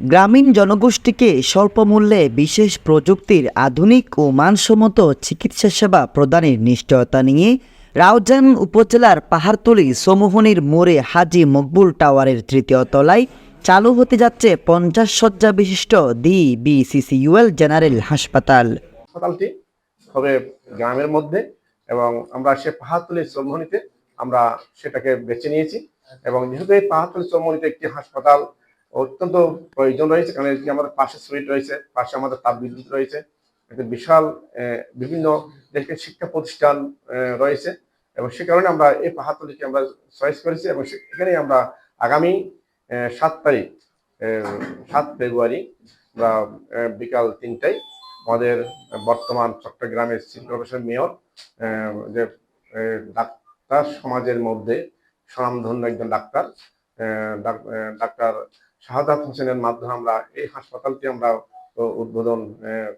গ্রামীণ জনগোষ্ঠীকে স্বল্প মূল্যে বিশেষ প্রযুক্তির আধুনিক ও মানসম্মত চিকিৎসা সেবা প্রদানের নিশ্চয়তা নিয়ে রাউজান উপজেলার পাহাড়তলি সমোহনীর মোড়ে হাজি মকবুল টাওয়ারের তৃতীয় তলায় চালু হতে যাচ্ছে পঞ্চাশ শয্যা বিশিষ্ট দি বিসিসিউএল জেনারেল হাসপাতাল। হাসপাতালটি হবে গ্রামের মধ্যে এবং আমরা সে পাহাড়তলি চৌমহনীতে আমরা সেটাকে বেছে নিয়েছি এবং যেহেতু এই পাহাড়তলি চৌমহনীতে একটি হাসপাতাল অত্যন্ত প্রয়োজন রয়েছে কারণ এটি আমাদের পাশে সুইট রয়েছে পাশে আমাদের তাপ বিদ্যুৎ রয়েছে। একটি বিশাল বিভিন্ন দেশের শিক্ষা প্রতিষ্ঠান রয়েছে। এবং সে কারণে আমরা এই পাহাড়তলিকে আমরা চয়েস করেছি এবং এখানেই আমরা আগামী সাত তারিখ সাত ফেব্রুয়ারি আহ, বিকাল তিনটায় আমাদের বর্তমান চট্টগ্রামের সিটি মেয়র যে ডাক্তার সমাজের মধ্যে স্বনামধন্য একজন ডাক্তার ডাক্তার শাহাদাত হোসেনের মাধ্যমে আমরা এই হাসপাতালটি আমরা উদ্বোধন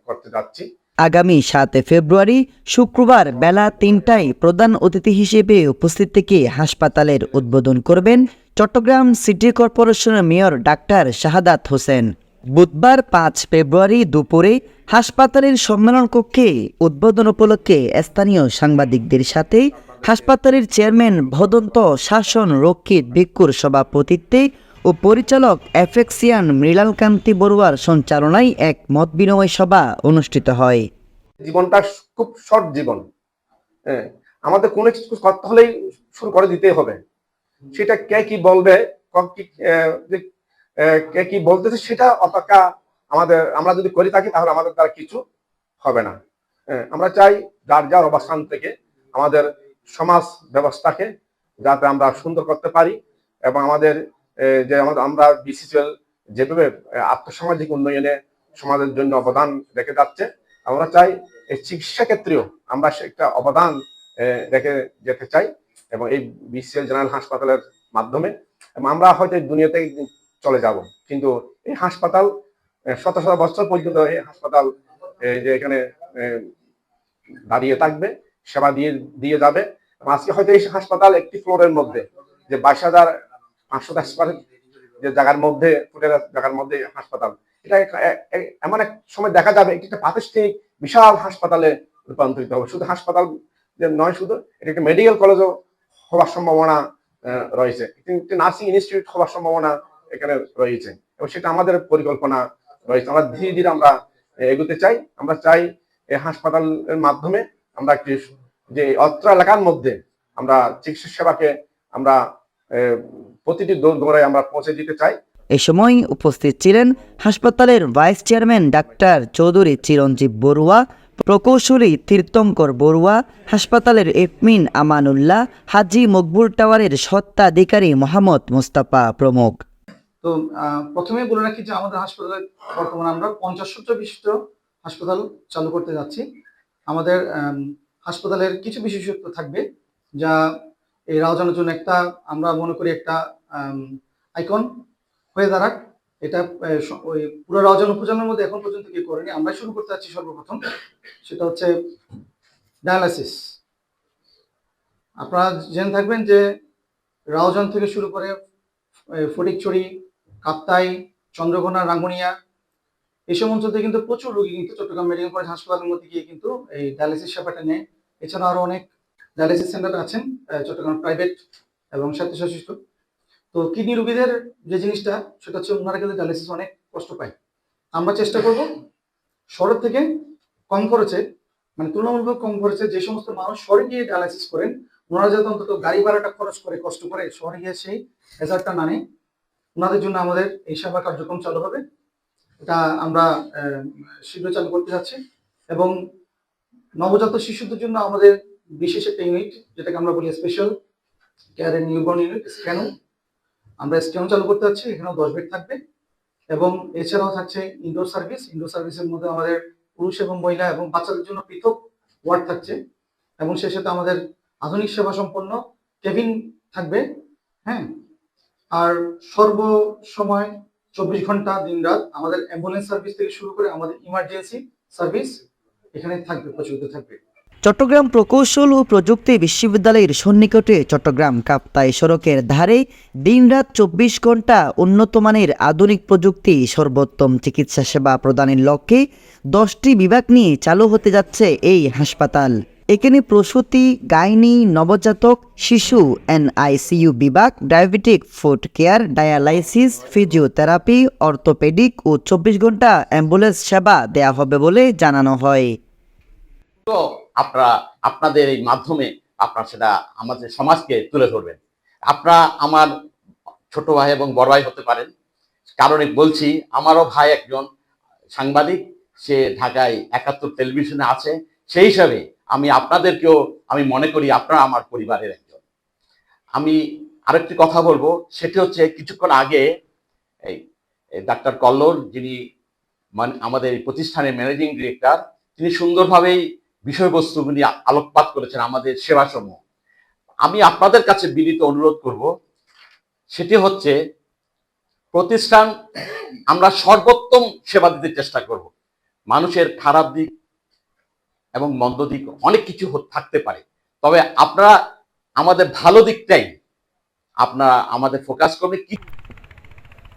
করতে যাচ্ছি। আগামী সাত ফেব্রুয়ারি শুক্রবার বেলা তিনটায় প্রধান অতিথি হিসেবে উপস্থিত থেকে হাসপাতালের উদ্বোধন করবেন চট্টগ্রাম সিটি কর্পোরেশনের মেয়র ডাক্তার শাহাদাত হোসেন। বুধবার পাঁচ ফেব্রুয়ারি দুপুরে হাসপাতালের সম্মেলন কক্ষে উদ্বোধন উপলক্ষে স্থানীয় সাংবাদিকদের সাথে হাসপাতালের চেয়ারম্যান ভদন্ত শাসন রক্ষিত ভিক্ষুর সভাপতিত্বে ও পরিচালক এফেক্সিয়ান মৃণালকান্তি বড়ুয়ার সঞ্চালনায় এক মত বিনিময় সভা অনুষ্ঠিত হয়। জীবনটা খুব শর্ট জীবন। হ্যাঁ আমাদের কোনো কিছু করতে হলেই শুরু করে দিতে হবে। সেটা কে কি বলবে ক- কি, বলতেছে সেটা অপেক্ষা আমাদের আমরা যদি করে থাকি তাহলে আমাদের দ্বারা কিছু হবে না। আমরা চাই যার যার অবস্থান থেকে আমাদের সমাজ ব্যবস্থাকে যাতে আমরা সুন্দর করতে পারি এবং আমাদের যে আমরা বিসিসিএল যেভাবে আহ, আর্থসামাজিক উন্নয়নে সমাজের জন্য অবদান রেখে যাচ্ছে আমরা চাই এই চিকিৎসা ক্ষেত্রেও আমরা একটা অবদান রেখে যেতে চাই এবং এই বিসিএল জেনারেল হাসপাতালের মাধ্যমে আমরা হয়তো দুনিয়াতে চলে যাব। কিন্তু এই হাসপাতাল শত শত বছর পর্যন্ত এই হাসপাতাল যে এখানে দাঁড়িয়ে থাকবে সেবা দিয়ে দিয়ে যাবে। আজকে হয়তো এই হাসপাতাল একটি ফ্লোরের মধ্যে যে বাইশ হাজার পাঁচশো স্কোয়ার যে জায়গার মধ্যে, ফুটের জায়গার মধ্যে হাসপাতাল। এটা এমন এক সময় দেখা যাবে একটি একটা প্রাতিষ্ঠানিক, বিশাল হাসপাতালে রূপান্তরিত হবে। শুধু হাসপাতাল যে নয়, শুধু এটা একটা মেডিকেল কলেজও হওয়ার সম্ভাবনা রয়েছে। একটি নার্সিং ইনস্টিটিউট হওয়ার সম্ভাবনা এখানে রয়েছে। এবং সেটা আমাদের পরিকল্পনা রয়েছে। আমরা ধীরে ধীরে আমরা এগোতে চাই। আমরা চাই এই হাসপাতালের মাধ্যমে আমরা একটি যে অত্র এলাকার মধ্যে আমরা চিকিৎসা সেবাকে আমরা প্রতিটি দৌড় দৌড়ায় আমরা পৌঁছে দিতে চাই। এ সময় উপস্থিত ছিলেন হাসপাতালের vice chairman doctor Chowdhury Chiranjib Barua প্রকৌশলী তীর্থঙ্কর বড়ুয়া হাসপাতালের এফমিন আমানুল্লাহ হাজি মকবুল টাওয়ারের সত্ত্বাধিকারী মোহাম্মদ মোস্তাফা প্রমুখ। তো প্রথমে বলে রাখি যে আমাদের হাসপাতালে বর্তমানে আমরা পঞ্চাশ শয্যা বিশিষ্ট হাসপাতাল চালু করতে যাচ্ছি। আমাদের হাসপাতালের কিছু বিশেষত্ব থাকবে যা এই রাউজানের জন্য একটা, আমরা মনে করি একটা আইকন হয়ে দাঁড়াক। এটা ওই পুরো রাউজান উপজেলার মধ্যে এখন পর্যন্ত কেউ করেনি। আমরা শুরু করতে যাচ্ছি সর্বপ্রথম। সেটা হচ্ছে ডায়ালাসিস আপনারা জেনে থাকবেন যে রাউজান থেকে শুরু করে ফটিকছড়ি কাপ্তাই, চন্দ্রকোনা, রাঙ্গুনিয়া এইসব অঞ্চল কিন্তু প্রচুর রোগী কিন্তু চট্টগ্রাম মেডিকেল কলেজ হাসপাতালের মধ্যে গিয়ে কিন্তু এই ডায়ালিসিস সেবাটা নেয়। এছাড়া আরও অনেক ডায়ালিসিস সেন্টার আছেন চট্টগ্রাম প্রাইভেট এবং স্বায়ত্তশাসিত তো কিডনি রোগীদের যে জিনিসটা, সেটা হচ্ছে ওনারা কিন্তু ডায়ালিসিস অনেক কষ্ট পায়। আমরা চেষ্টা করব শহর থেকে কম খরচে মানে তুলনামূলক কম খরচে যে সমস্ত মানুষ শহরে গিয়ে ডায়ালিসিস করেন, ওনারা যাতে অন্তত গাড়ি ভাড়াটা খরচ করে, কষ্ট করে শহরে গিয়ে সেই রেজাল্টটা না নেয়, ওনাদের জন্য আমাদের এই সেবা কার্যক্রম চালু হবে। এটা আমরা শীঘ্র চালু করতে যাচ্ছি এবং নবজাত শিশুদের জন্য আমাদের বিশেষ একটা ইউনিট যেটাকে আমরা বলি special care and newborn unit SCANU আমরা স্ক্যানো চালু করতে যাচ্ছি, এখানেও দশ বেড থাকবে। এবং এছাড়াও থাকছে ইনডোর সার্ভিস ইনডোর সার্ভিসের মধ্যে আমাদের পুরুষ এবং মহিলা এবং বাচ্চাদের জন্য পৃথক ওয়ার্ড থাকছে। এবং সে সাথে আমাদের আধুনিক সেবা সম্পন্ন কেবিন থাকবে হ্যাঁ? আর সর্ব সময় চব্বিশ ঘণ্টা দিন রাত আমাদের অ্যাম্বুলেন্স সার্ভিস থেকে শুরু করে আমাদের ইমার্জেন্সি সার্ভিস এখানে থাকবে, প্রচলিত থাকবে। চট্টগ্রাম প্রকৌশল ও প্রযুক্তি বিশ্ববিদ্যালয়ের সন্নিকটে চট্টগ্রাম কাপ্তাই সড়কের ধারে দিনরাত চব্বিশ ঘণ্টা উন্নতমানের আধুনিক প্রযুক্তি সর্বোত্তম চিকিৎসা সেবা প্রদানের লক্ষ্যে দশটি বিভাগ নিয়ে চালু হতে যাচ্ছে এই হাসপাতাল। এখানে প্রসূতি, গাইনি, নবজাতক, শিশু, এনআইসিইউ বিভাগ, diabetic, food care, dialysis, physiotherapy, orthopaedic ও চব্বিশ ঘণ্টা অ্যাম্বুলেন্স সেবা দেয়া হবে বলে জানানো হয়। তো আপনারা, আপনাদের এই মাধ্যমে আপনারা সেটা আমাদের সমাজকে তুলে ধরবেন। আপনারা আমার ছোট ভাই এবং বড় ভাই হতে পারেন। কারণে বলছি, আমারও ভাই একজন সাংবাদিক, সে ঢাকায় একাত্তর টেলিভিশনে আছে। সেই হিসাবে আমি আপনাদেরকেও আমি মনে করি, আপনারা আমার পরিবারের একজন। আমি আরেকটি কথা বলব, সেটি হচ্ছে কিছুক্ষণ আগে এই ডাক্তার কল্লোর যিনি মানে আমাদের প্রতিষ্ঠানের ম্যানেজিং ডিরেক্টর, তিনি সুন্দরভাবেই বিষয়বস্তুগুলি আলোকপাত করেছেন আমাদের সেবাসমূহ। আমি আপনাদের কাছে বিনীত অনুরোধ করব, সেটি হচ্ছে প্রতিষ্ঠান আমরা সর্বোত্তম সেবা দিতে চেষ্টা করব। মানুষের খারাপ দিক এবং মন্দ দিক অনেক কিছু থাকতে পারে। তবে আপনারা আমাদের ভালো দিকটাই আপনারা আমাদের ফোকাস করবে কি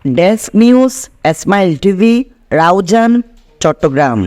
desk news smile TV, Raozan, Chattogram.